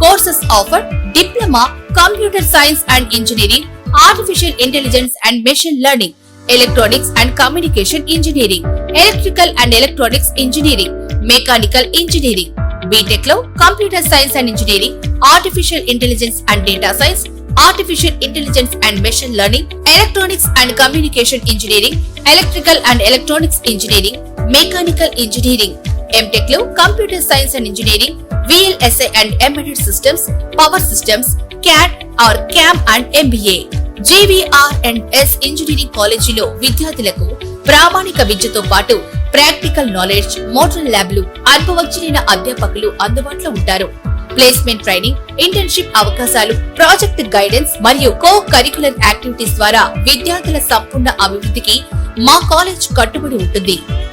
courses offer diploma computer science and engineering artificial intelligence and machine learning electronics and communication engineering electrical and electronics engineering mechanical engineering BTech లో computer science and engineering artificial intelligence and data science artificial intelligence and machine learning electronics and communication engineering electrical and electronics engineering mechanical engineering MTech లో computer science and engineering VLSI and embedded systems power systems CAD or CAM and MBA. GVR and S engineering కాలేజీలో విద్యార్థులకు ప్రామాణిక విద్యతో పాటు practical knowledge model ల్యాబ్లు అనుభవజ్ఞులైన అధ్యాపకులు అందుబాటులో ఉంటారు. ప్లేస్మెంట్ ట్రైనింగ్ ఇంటర్న్షిప్ అవకాశాలు ప్రాజెక్ట్ గైడెన్స్ మరియు కో కరికులర్ యాక్టివిటీస్ ద్వారా విద్యార్థుల సంపూర్ణ అభివృద్ధికి మా కాలేజ్ కట్టుబడి ఉంటుంది.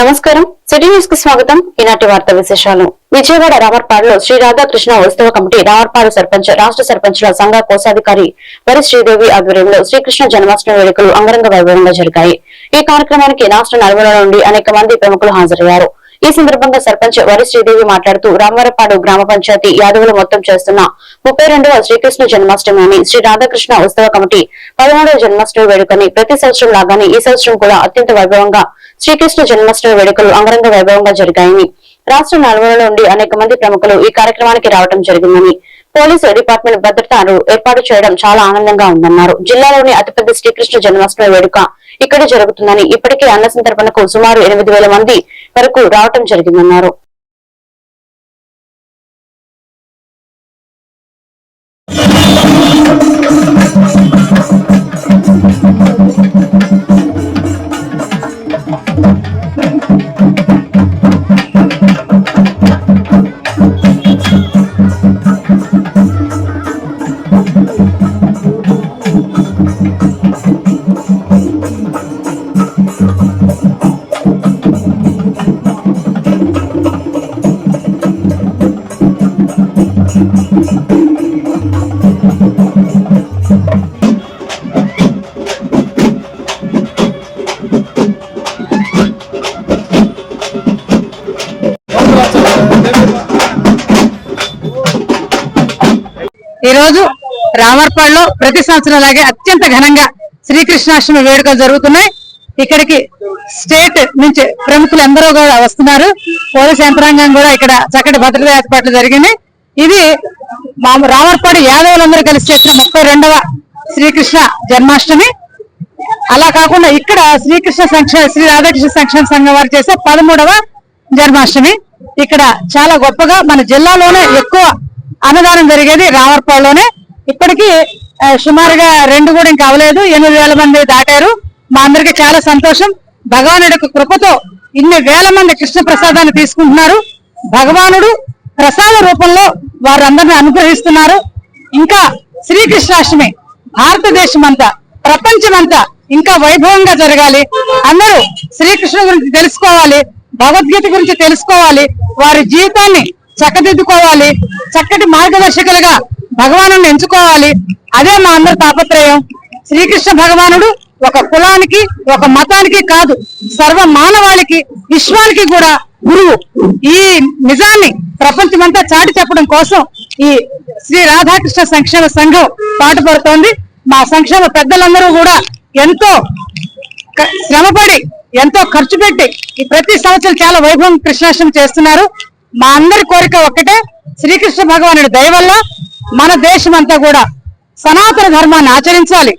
నమస్కారం. సిటీ న్యూస్కి స్వాగతం. ఈనాటి వార్త విశేషాలు. విజయవాడ రామర్పాడులో శ్రీ రాధాకృష్ణ ఉత్సవ కమిటీ రామర్పాడు సర్పంచ్ రాష్ట్ర సర్పంచుల సంఘ కోశాధికారి వరి శ్రీదేవి ఆధ్వర్యంలో శ్రీకృష్ణ జన్మాష్టమి వేడుకలు అంగరంగ వైభవంగా జరిగాయి. ఈ కార్యక్రమానికి రాష్ట్ర నలుమూల నుండి అనేక మంది ప్రముఖులు హాజరయ్యారు. ఈ సందర్భంగా సర్పంచ్ వరి శ్రీదేవి మాట్లాడుతూ రామవరపాడు గ్రామ పంచాయతీ యాదవులు మొత్తం చేస్తున్న ముప్పై రెండవ శ్రీకృష్ణ జన్మాష్టమి అని శ్రీ రాధాకృష్ణ ఉత్సవ కమిటీ పదమూడవ జన్మాష్టమి వేడుకని ప్రతి సంవత్సరం లాగానే ఈ సంవత్సరం కూడా అత్యంత వైభవంగా శ్రీకృష్ణ జన్మాష్టమి వేడుకలు అంగరంగ వైభవంగా జరిగాయని రాష్ట్ర నలుమూల నుండి అనేక మంది ప్రముఖులు ఈ కార్యక్రమానికి రావడం జరిగిందని పోలీసు డిపార్ట్మెంట్ భద్రతను ఏర్పాటు చేయడం చాలా ఆనందంగా ఉందన్నారు. జిల్లాలోని అతిపెద్ద శ్రీకృష్ణ జన్మాష్టమి వేడుక ఇక్కడ జరుగుతుందని ఇప్పటికే అన్న సందర్భనకు సుమారు ఎనిమిది వేల మంది వరకు రావటం జరిగిందన్నారు. ఈ రోజు రామర్పాడులో ప్రతి సంవత్సరం లాగే అత్యంత ఘనంగా శ్రీకృష్ణాష్టమి వేడుకలు జరుగుతున్నాయి. ఇక్కడికి స్టేట్ నుంచి ప్రముఖులు ఎందరో కూడా వస్తున్నారు. పోలీస్ యంత్రాంగం కూడా ఇక్కడ చక్కటి భద్రతా ఏర్పాట్లు జరిగినాయి. ఇది మా రావర్పాడు యాదవులందరూ కలిసి చేసిన ముప్పై రెండవ శ్రీకృష్ణ జన్మాష్టమి. అలా కాకుండా ఇక్కడ శ్రీకృష్ణ సంక్షేమ శ్రీ రాధాకృష్ణ సంక్షేమ సంఘం వారు చేసే పదమూడవ జన్మాష్టమి. ఇక్కడ చాలా గొప్పగా మన జిల్లాలోనే ఎక్కువ అన్నదానం జరిగేది రావర్పాడులోనే. ఇప్పటికీ సుమారుగా రెండు కూడా ఇంకా అవలేదు ఎనిమిది వేల మంది దాటారు. మా అందరికి చాలా సంతోషం. భగవానుడి యొక్క కృపతో ఇన్ని వేల మంది కృష్ణ ప్రసాదాన్ని తీసుకుంటున్నారు. భగవానుడు ప్రసాద రూపంలో వారందరిని అనుగ్రహిస్తున్నారు. ఇంకా శ్రీకృష్ణాష్టమి భారతదేశం అంతా ప్రపంచం అంతా ఇంకా వైభవంగా జరగాలి. అందరూ శ్రీకృష్ణ గురించి తెలుసుకోవాలి భగవద్గీత గురించి తెలుసుకోవాలి వారి జీవితాన్ని చక్కదిద్దుకోవాలి చక్కటి మార్గదర్శకులుగా భగవాను ఎంచుకోవాలి. అదే మా అందరి తాపత్రయం. శ్రీకృష్ణ భగవానుడు ఒక కులానికి ఒక మతానికి కాదు సర్వ మానవాళికి విశ్వానికి కూడా గురువు ఈ నిజాన్ని ప్రపంచమంతా చాటి చెప్పడం కోసం ఈ శ్రీ రాధాకృష్ణ సంక్షేమ సంఘం పాటుపడుతోంది మా సంక్షేమ పెద్దలందరూ కూడా ఎంతో శ్రమపడి ఎంతో ఖర్చు పెట్టి ఈ ప్రతి సంవత్సరం చాలా వైభవం కృష్ణాష్టమి చేస్తున్నారు. మా అందరి కోరిక ఒక్కటే శ్రీకృష్ణ భగవానుడి దయ వల్ల మన దేశం అంతా కూడా సనాతన ధర్మాన్ని ఆచరించాలి.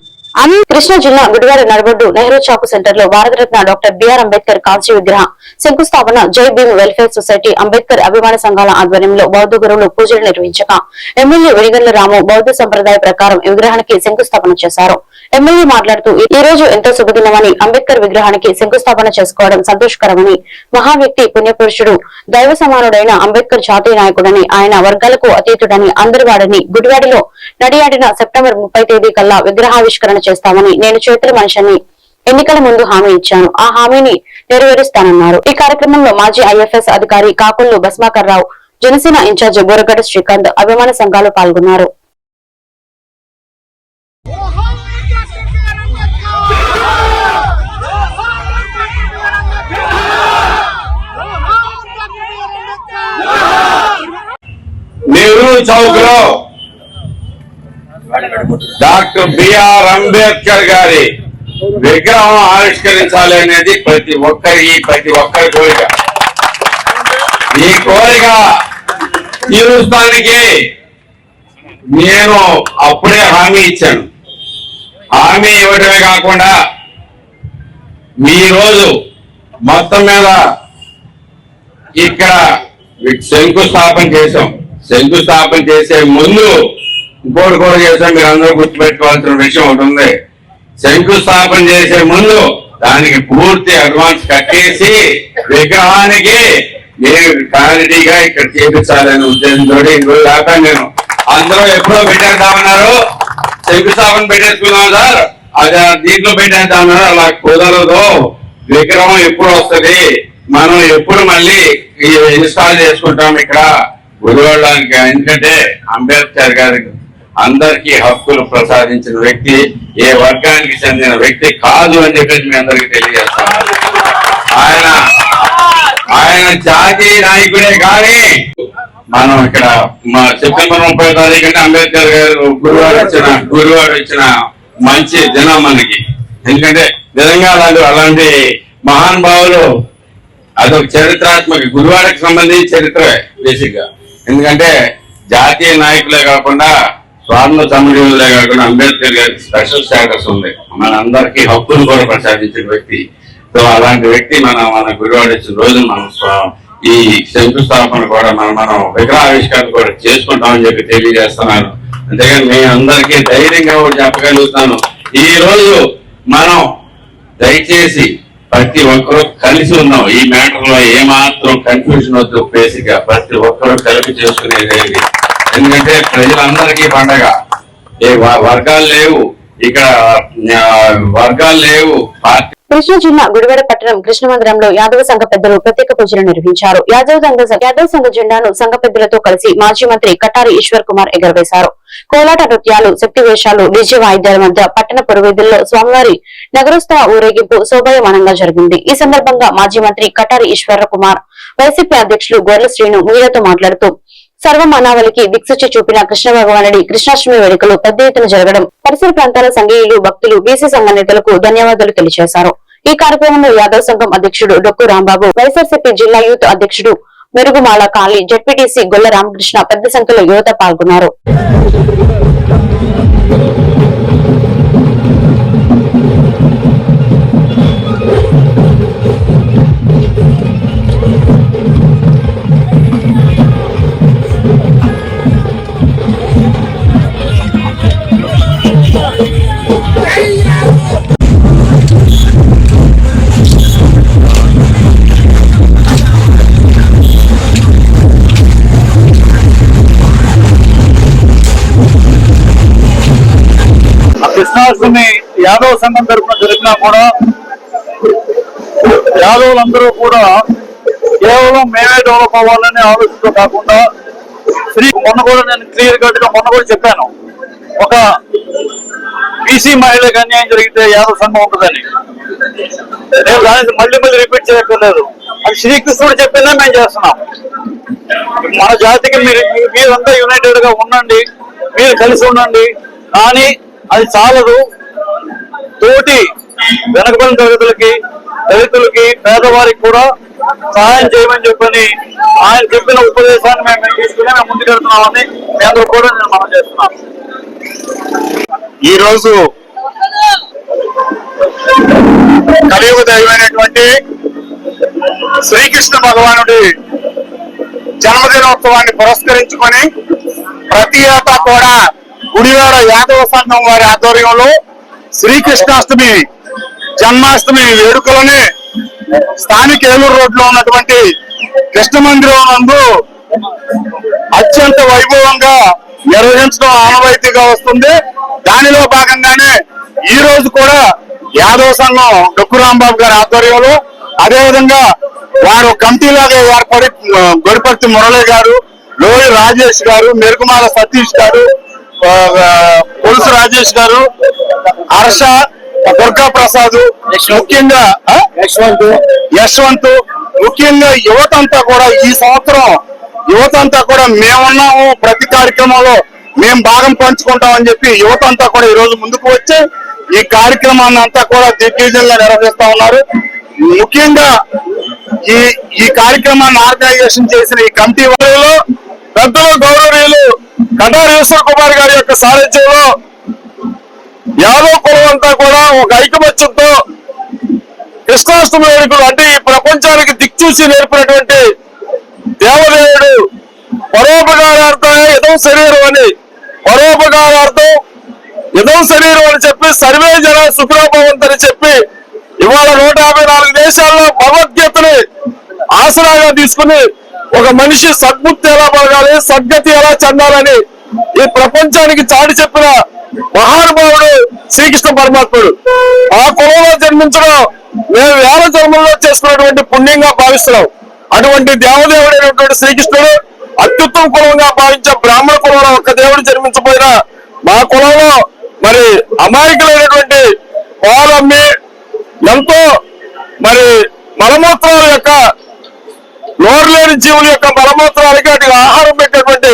కృష్ణా జిల్లా గుడివాడ నడబొడ్డు నెహ్రూ చాకు సెంటర్లో భారతరత్న డాక్టర్ బిఆర్ అంబేద్కర్ కాంస్య విగ్రహ శంకుస్థాపన జై భీమ్ వెల్ఫేర్ సొసైటీ అంబేద్కర్ అభిమాన సంఘాల ఆధ్వర్యంలో బౌద్ధ గురువులు పూజలు నిర్వహించగా ఎమ్మెల్యే వెలిగల్ల రాము బౌద్ధ సంప్రదాయ ప్రకారం ఈ విగ్రహానికి శంకుస్థాపన చేశారు. ఎమ్మెల్యే మాట్లాడుతూ ఈ రోజు ఎంతో శుభదినమని అంబేద్కర్ విగ్రహానికి శంకుస్థాపన చేసుకోవడం సంతోషకరమని మహా వ్యక్తి పుణ్యపురుషుడు దైవ సమానుడైన అంబేద్కర్ జాతీయ నాయకుడని ఆయన వర్గాలకు అతీతుడని అందరివాడని గుడివాడలో నడియాడిన సెప్టెంబర్ ముప్పై తేదీ కల్లా విగ్రహావిష్కరణ చేస్తామని నేను చేతుల మనిషిని ఎన్నికల ముందు హామీ ఇచ్చాను. ఆ హామీని నెరవేరుస్తానన్నారు. ఈ కార్యక్రమంలో మాజీ ఐఎఫ్ఎస్ అధికారి కాకుల్లు భస్మాకర్ రావు జనసేన ఇన్ఛార్జ్ బోరగడ్డ శ్రీకాంత్ అభిమాన సంఘాలు పాల్గొన్నారు. నెహ్రూ చౌక్లో డాక్టర్ బిఆర్ అంబేద్కర్ గారి విగ్రహం ఆవిష్కరించాలి అనేది ప్రతి ఒక్కరి ప్రతి ఒక్కరి కోరిక. ఈ కోరిక తీరుస్తానికి నేను అప్పుడే హామీ ఇచ్చాను. హామీ ఇవ్వడమే కాకుండా మీ రోజు మొత్తం మీద ఇక్కడ శంకుస్థాపన చేశాం. శంకుస్థాపన చేసే ముందు ఇంకోటి కూడా చేసాం మీరు అందరూ గుర్తుపెట్టుకోవాల్సిన విషయం ఒకటి ఉంది. శంకుస్థాపన చేసే ముందు దానికి పూర్తి అడ్వాన్స్ కట్టేసి విగ్రహానికి నేను క్లారిటీగా ఇక్కడ చేపించాలనే ఉద్దేశంతో ఇందులో దాకా నేను అందరూ ఎప్పుడో పెట్టేద్దామన్నారు. శంకుస్థాపన పెట్టేసుకున్నాం సార్. అది దీంట్లో పెట్టేద్దామన్నారు. అలా కుదరదు. విగ్రహం ఎప్పుడు వస్తది? మనం ఎప్పుడు మళ్ళీ ఇన్స్టాల్ చేసుకుంటాం ఇక్కడ? గుడివాళ్ళకి ఎందుకంటే అంబేద్కర్ గారికి అందరికీ హక్కులు ప్రసాదించిన వ్యక్తి ఏ వర్గానికి చెందిన వ్యక్తి కాదు అని చెప్పేసి మీ అందరికీ తెలియజేస్తాను. ఆయన ఆయన జాతీయ నాయకుడే కానీ మనం ఇక్కడ మా సెప్టెంబర్ ముప్పై తారీఖున అంబేద్కర్ గారు గురువారు ఇచ్చిన గురువారు ఇచ్చిన మంచి దినం మనకి. ఎందుకంటే నిజంగా అలాంటి అలాంటి మహానుభావులు అదొక చరిత్రాత్మక గురువారికి సంబంధించి చరిత్ర బేసిక్గా ఎందుకంటే జాతీయ నాయకులే కాకుండా స్వాతంత్ర తమిళే కాకుండా అంబేద్కర్ గారికి స్పెషల్ స్టేటస్ ఉంది. మనందరికీ హక్కును కూడా ప్రసాదించిన వ్యక్తి. సో అలాంటి వ్యక్తి మన మన గురువాడు ఇచ్చిన రోజు మనం ఈ శంకుస్థాపన కూడా మనం మనం విగ్రహావిష్కరణ కూడా చేసుకుంటామని చెప్పి తెలియజేస్తున్నాను అంతేగాని మీ అందరికీ ధైర్యంగా చెప్పగలుగుతాను. ఈ రోజు మనం దయచేసి ప్రతి ఒక్కరూ కలిసి ఉన్నాం. ఈ మ్యాటర్లో ఏమాత్రం కన్ఫ్యూజన్ వద్దు బేసిక్గా ప్రతి ఒక్కరూ కలిపి చేసుకునేది ఎందుకంటే ప్రజలందరికీ పండగ. ఏ వర్గాలు లేవు. ఇక్కడ వర్గాలు లేవు. పార్టీ కృష్ణా జిల్లా గుడివాడ పట్టణం కృష్ణ మందిరంలో యాదవ సంఘ పెద్దలు ప్రత్యేక పూజలు నిర్వహించారు. యాదవ సంఘ యాదవ సంఘ జెండాను సంఘ పెద్దలతో కలిసి మాజీ మంత్రి కటారి ఈశ్వర్ కుమార్ ఎగరవేశారు. కోలాట నృత్యాలు శక్తి వేషాలు డీజే వాయిద్యాల మధ్య పట్టణ పురవీధుల్లో స్వామివారి నగరోత్సవ ఊరేగింపు శోభాయమానంగా జరిగింది. ఈ సందర్భంగా మాజీ మంత్రి కటారి ఈశ్వర కుమార్ వైసీపీ అధ్యక్షులు గొర్రెల శ్రీను మీడియాతో మాట్లాడుతూ సర్వమానవాళికి దిక్సూచి చూపిన కృష్ణ భగవానుడి కృష్ణాష్టమి వేడుకలు పెద్ద ఎత్తున జరగడం పరిసర ప్రాంతాల సంఘీయులు భక్తులు బీసీ సంఘ నేతలకు ధన్యవాదాలు తెలియజేశారు. ఈ కార్యక్రమంలో యాదవ్ సంఘం అధ్యక్షుడు డొక్కు రాంబాబు వైఎస్ఆర్సీపీ జిల్లా యూత్ అధ్యక్షుడు మెరుగుమాల కాళీ జడ్పీటీసీ గొల్ల రామకృష్ణ పెద్ద సంఖ్యలో యువత పాల్గొన్నారు. ఆ యాదవ సంఘం తరఫున జరిగినా కూడా యాదవులందరూ కూడా కేవలం మేమే డెవలప్ అవ్వాలనే ఆలోచనతో కాకుండా శ్రీ మొన్న కూడా నేను క్లియర్ కట్గా మొన్న కూడా చెప్పాను. ఒక బీసీ మహిళకు అన్యాయం జరిగితే యాదవ సంఘం ఉంటుందని. నేను దానికి మళ్ళీ మళ్ళీ రిపీట్ చేయక్కర్లేదు. అది శ్రీకృష్ణుడు చెప్పిందే మేము చేస్తున్నాం. మన జాతికి మీరు మీరంతా యునైటెడ్గా ఉండండి. మీరు కలిసి ఉండండి. కానీ అది చాలదు. తోటి వెనకబడిన తరగతులకి దళితులకి పేదవారికి కూడా సహాయం చేయమని చెప్పని ఆయన చెప్పిన ఉపదేశాన్ని మేము మేము తీసుకుని మేము ముందుకెళ్తున్నామని మీ కూడా నేను మనం చేస్తున్నాం. ఈరోజు కలియుగ దైవమైనటువంటి శ్రీకృష్ణ భగవానుడి జన్మదినోత్సవాన్ని పురస్కరించుకొని ప్రతి ఏటా కూడా గుడివాడ యాదవ సంఘం వారి ఆధ్వర్యంలో శ్రీకృష్ణాష్టమి జన్మాష్టమి వేడుకలని స్థానిక ఏలూరు రోడ్లో ఉన్నటువంటి కృష్ణ మందిరం నందు అత్యంత వైభవంగా నిర్వహించడం ఆనవాయితీగా వస్తుంది. దానిలో భాగంగానే ఈ రోజు కూడా యాదవ సంఘం డొక్కు రాంబాబు గారి ఆధ్వర్యంలో అదేవిధంగా వారు కమిటీలాగా ఏర్పడి గొడిపర్తి మురళి గారు లోయ రాజేష్ గారు మెరుగుమాల సతీష్ గారు పులుసు రాజేష్ గారు హర్ష దుర్గా ప్రసాద్ ముఖ్యంగా ఆ? యశ్వంత్. ముఖ్యంగా యువత అంతా కూడా ఈ సంవత్సరం యువత అంతా కూడా మేమున్నాము ప్రతి కార్యక్రమంలో మేము భాగం పంచుకుంటామని చెప్పి యువత అంతా కూడా ఈ రోజు ముందుకు వచ్చి ఈ కార్యక్రమాన్ని అంతా కూడా దిగ్విజయంగా నిర్వహిస్తా ఉన్నారు. ముఖ్యంగా ఈ ఈ కార్యక్రమాన్ని ఆర్గనైజేషన్ చేసిన ఈ కమిటీ వారిలో పెద్దలు గౌరవనీయులు కటారేశ్వర కుమార్ గారి యొక్క సారథ్యంలో యాదవ్ కులం అంతా కూడా ఒక ఐకమత్యంతో కృష్ణాష్టమి వేడుకలు అంటే ఈ ప్రపంచానికి దిక్చూసి నేర్పినటువంటి దేవదేవుడు పరోపకారార్థమే ఇదం శరీరం అని పరోపకారార్థం ఇదం శరీరం అని చెప్పి సర్వే జన సుఖలోభవంతని చెప్పి ఇవాళ నూట యాభై నాలుగు దేశాల్లో భగవద్గీతని ఆసరాగా తీసుకుని ఒక మనిషి సద్బుద్ధి ఎలా పడగాలి సద్గతి ఎలా చెందాలని ఈ ప్రపంచానికి చాటి చెప్పిన మహానుభావుడు శ్రీకృష్ణ పరమాత్ముడు. ఆ కులంలో జన్మించడం మేము వేల జన్మల్లో చేసుకున్నటువంటి పుణ్యంగా భావిస్తున్నాం. అటువంటి దేవదేవుడైనటువంటి శ్రీకృష్ణుడు అత్యుత్తమ కులంగా భావించే బ్రాహ్మణ కులంలో ఒక దేవుడు జన్మించబోయినా మా కులంలో మరి అమాయకులైనటువంటి పాలమ్మి ఎంతో మరి మలమూత్రాల యొక్క నోరులేని జీవుల యొక్క మలమూత్రాలకి అటు ఆహారం పెట్టేటువంటి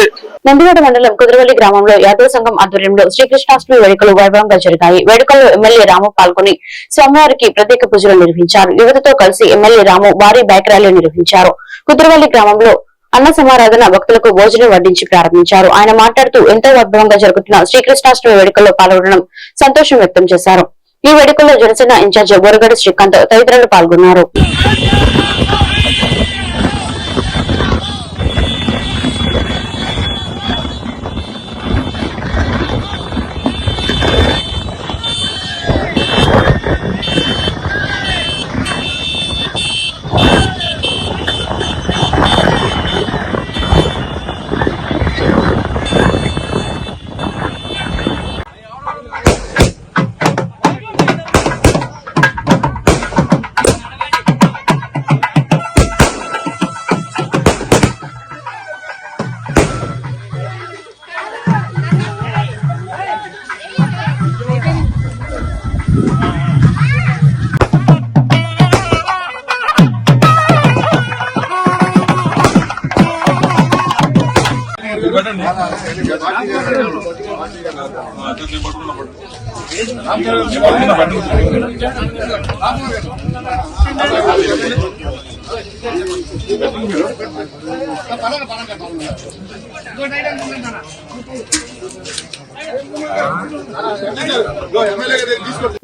నందిగడ మండలం కుదిరవల్లి గ్రామంలో యాదవ సంఘం ఆధ్వర్యంలో శ్రీకృష్ణాష్టమి వేడుకలు వైభవంగా జరిగాయి. వేడుకల్లో ఎమ్మెల్యే రాము పాల్గొని స్వామివారికి ప్రత్యేక పూజలు నిర్వహించారు. యువతతో కలిసి ఎమ్మెల్యే రాము భారీ బైక్ ర్యాలీ నిర్వహించారు. కుదిరవల్లి గ్రామంలో అన్న సమారాధన భక్తులకు భోజనం వడ్డించి ప్రారంభించారు. ఆయన మాట్లాడుతూ ఎంతో వైభవంగా జరుగుతున్న శ్రీకృష్ణాష్టమి వేడుకల్లో పాల్గొనడం సంతోషం వ్యక్తం చేశారు. ఈ వేడుకల్లో జనసేన ఇన్ఛార్జ్ బోరగడ శ్రీకాంత్ తదితరులు పాల్గొన్నారు.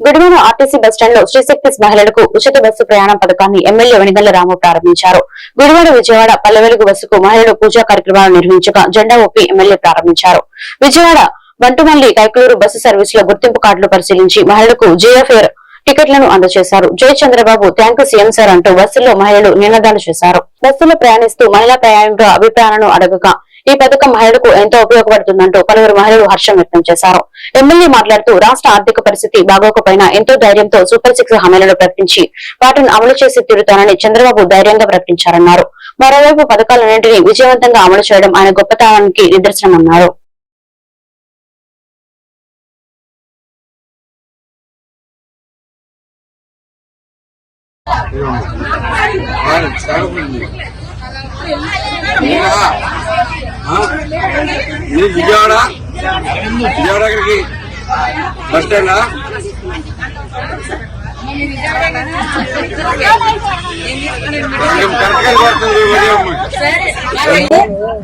గుడివాడ ఆర్టీసీ బస్టాండ్లో శ్రీశక్తి మహిళలకు ఉచిత బస్సు ప్రయాణం పథకాన్ని ఎమ్మెల్యే వెనిగల్ల రాము ప్రారంభించారు. గుడివాడ విజయవాడ పల్లెవెలుగు బస్సుకు మహిళలు పూజా కార్యక్రమాలు నిర్వహించగా జెండా ఊపి ఎమ్మెల్యే ప్రారంభించారు. విజయవాడ బంటుమల్లి కైకలూరు బస్సు సర్వీసుల గుర్తింపు కార్డులు పరిశీలించి మహిళలకు జేఎఫ్ఏర్ టికెట్లను అందజేశారు. జై చంద్రబాబు థ్యాంక్ సీఎం సార్ అంటూ బస్సులో మహిళలు నినాదాలు చేశారు. బస్సులో ప్రయాణిస్తూ మహిళా ప్రయాణికుల అభిప్రాయాలను అడగగా ఈ పథకం మహిళలకు ఎంతో ఉపయోగపడుతుందంటూ పలువురు మహిళలు హర్షం వ్యక్తం చేశారు. ఎమ్మెల్యే మాట్లాడుతూ రాష్ట్ర ఆర్థిక పరిస్థితి బాగోకపోయినా ఎంతో ధైర్యంతో సూపర్ సిక్స్ హామీలను ప్రకటించి వాటిని అమలు చేసి తీరుతానని చంద్రబాబు ధైర్యంగా ప్రకటించారన్నారు. మరోవైపు పథకాలన్నింటినీ విజయవంతంగా అమలు చేయడం ఆయన గొప్పతనానికి నిదర్శనమన్నారు. మీరు విజయవాడ విజయవాడ దగ్గరికి బస్ స్టాండా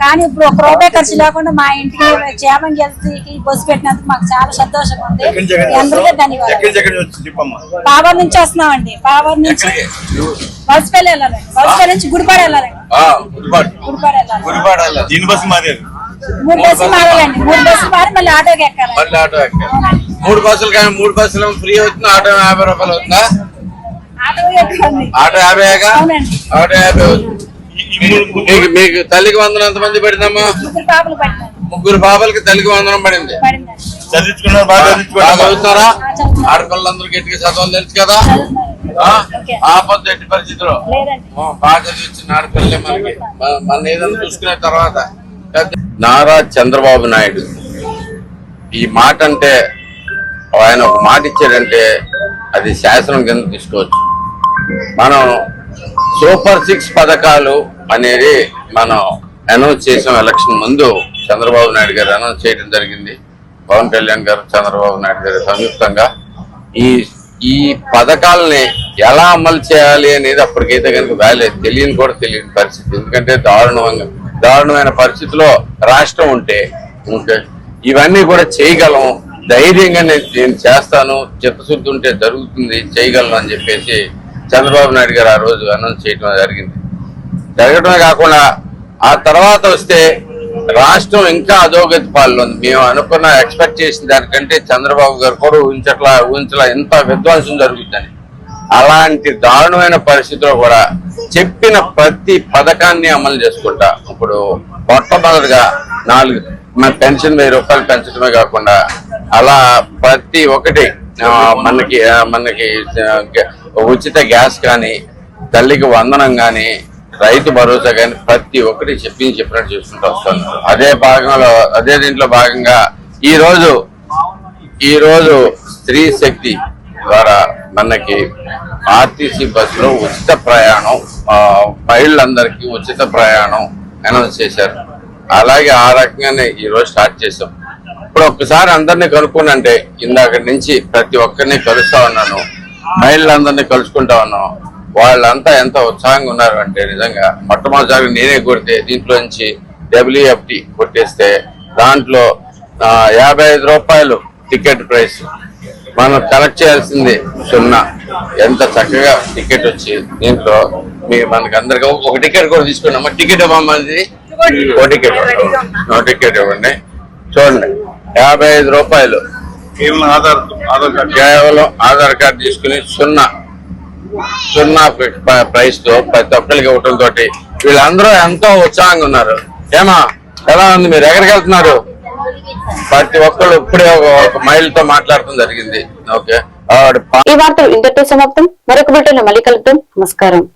కానీ ఇప్పుడు ఒక రూపాయి ఖర్చు లేకుండా మా ఇంటికి క్షేమం చేసి బస్సు పెట్టినందుకు మాకు చాలా సంతోషంగా ఉంది. అందరికీ ధన్యవాదాలు. పావర్ నుంచి వస్తున్నామండి. పావర్ నుంచి బస్సుపల్లి వెళ్ళాలండి. బస్సుపల్లి నుంచి గుడిపాడు వెళ్ళాలండి. గుడిపాడు. వెళ్ళాలి. బస్సు మూడు బస్సులు మారాలండి. మూడు బస్సులు మారి మళ్ళీ ఆటోకి ఎక్కాలి. మూడు బస్సులు కానీ మూడు బస్సులు ఫ్రీ అవుతుందా? ఆటో యాభై రూపాయలు అవుతుందా? ఆటో యాభైగా అవునండి. ఆటో యాభై మీకు మీకు తల్లికి వందనం ఎంత మంది పడిందమ్మా? ముగ్గురు పాపలు పట్టినారు. ముగ్గురు బాబులకి తల్లికి వందనం పడింది. చదివించుకున్నారు బాగా చదువుతున్నారా. ఆడపిల్లలందరూ గట్టిగా చదవాలి తెలుసు కదా. ఆపద్దు ఎట్టి పరిస్థితిలో? బాగా చదివించిన ఆడపిల్లలే మనకి. మన- ఏదైనా చూసుకునే తర్వాత. నారా చంద్రబాబు నాయుడు. ఈ మాట అంటే ఆయన ఒక మాట ఇచ్చాడంటే అది శాసనం కింద తీసుకోవచ్చు. మనం సూపర్ సిక్స్ పథకాలు అనేది మనం అనౌన్స్ చేసాం ఎలక్షన్ ముందు చంద్రబాబు నాయుడు గారు అనౌన్స్ చేయడం జరిగింది. పవన్ కళ్యాణ్ గారు చంద్రబాబు నాయుడు గారు సంయుక్తంగా. ఈ ఈ పథకాలని ఎలా అమలు చేయాలి అనేది అప్పటికైతే కనుక వ్యాలే తెలియని కూడా తెలియని పరిస్థితి. ఎందుకంటే దారుణంగా దారుణమైన పరిస్థితిలో రాష్ట్రం ఉంటే ఉంటే ఇవన్నీ కూడా చేయగలం. ధైర్యంగా నేను నేను చేస్తాను చిత్తశుద్ధి ఉంటే జరుగుతుంది చేయగలను అని చెప్పేసి చంద్రబాబు నాయుడు గారు ఆ రోజు అనౌన్స్ చేయడం జరిగింది. జరగడమే కాకుండా ఆ తర్వాత వస్తే రాష్ట్రం ఇంకా అధోగతి పాలన ఉంది మేము అనుకున్న ఎక్స్పెక్ట్ చేసిన దానికంటే చంద్రబాబు గారు కూడా ఊహించట్లా ఊహించలా ఎంత విధ్వంసం జరుగుతుందని. అలాంటి దారుణమైన పరిస్థితిలో కూడా చెప్పిన ప్రతి పథకాన్ని అమలు చేసుకుంటా. ఇప్పుడు మొట్టమొదటిగా నాలుగు మేము పెన్షన్ వెయ్యి రూపాయలు పెంచడమే కాకుండా అలా ప్రతి ఒక్కటి మనకి మనకి ఉచిత గ్యాస్ కానీ తల్లికి వందనం కానీ రైతు భరోసా కానీ ప్రతి ఒక్కటి చెప్పింది చెప్పినట్టు చూసుకుంటూ వస్తున్నారు అదే భాగంలో అదే దీంట్లో భాగంగా ఈరోజు ఈరోజు స్త్రీ శక్తి ద్వారా మనకి ఆర్టీసీ బస్సులో ఉచిత ప్రయాణం మహిళలందరికీ ఉచిత ప్రయాణం అనౌన్స్ చేశారు. అలాగే ఆ రకంగానే ఈరోజు స్టార్ట్ చేసాం ఇప్పుడు ఒక్కసారి అందరినీ కనుక్కోనంటే ఇందాక నుంచి ప్రతి ఒక్కరిని కలుస్తా ఉన్నాను. మహిళలందరినీ కలుసుకుంటా ఉన్నాం వాళ్ళంతా ఎంత ఉత్సాహంగా ఉన్నారు అంటే నిజంగా మొట్టమొదటిసారి నేనే కొడితే దీంట్లో నుంచి డబ్ల్యూఎఫ్టి కొట్టేస్తే దాంట్లో యాభై ఐదు రూపాయలు టికెట్ ప్రైస్. మనం కలెక్ట్ చేయాల్సింది సున్నా. ఎంత చక్కగా టికెట్ వచ్చి దీంట్లో మీ మనకి అందరికి ఒక టికెట్ కూడా తీసుకున్నామా టికెట్ ఇవ్వమంది ఓ టికెట్. టికెట్ ఇవ్వండి. చూడండి. యాభై ఐదు రూపాయలు. కేవలం ఆధార్ ఆధార్ కార్డు? కేవలం ఆధార్ కార్డు తీసుకుని సున్నా సున్నా ప్ర- ప్రైస్తో ప్రతి ఒక్కరికి ఇవ్వటం తోటి వీళ్ళందరూ ఎంతో ఉత్సాహంగా ఉన్నారు. ఏమా ఎలా ఉంది? మీరు ఎక్కడికి వెళ్తున్నారు? ప్రతి ఒక్కళ్ళు ఇప్పుడే ఒక- ఒక మైల్తో మాట్లాడటం జరిగింది. ఓకే. ఈ వార్తలు ఇంతటితో సమాప్తం. మరొక బిడ్డలో మళ్ళీ కలుద్దాం. నమస్కారం.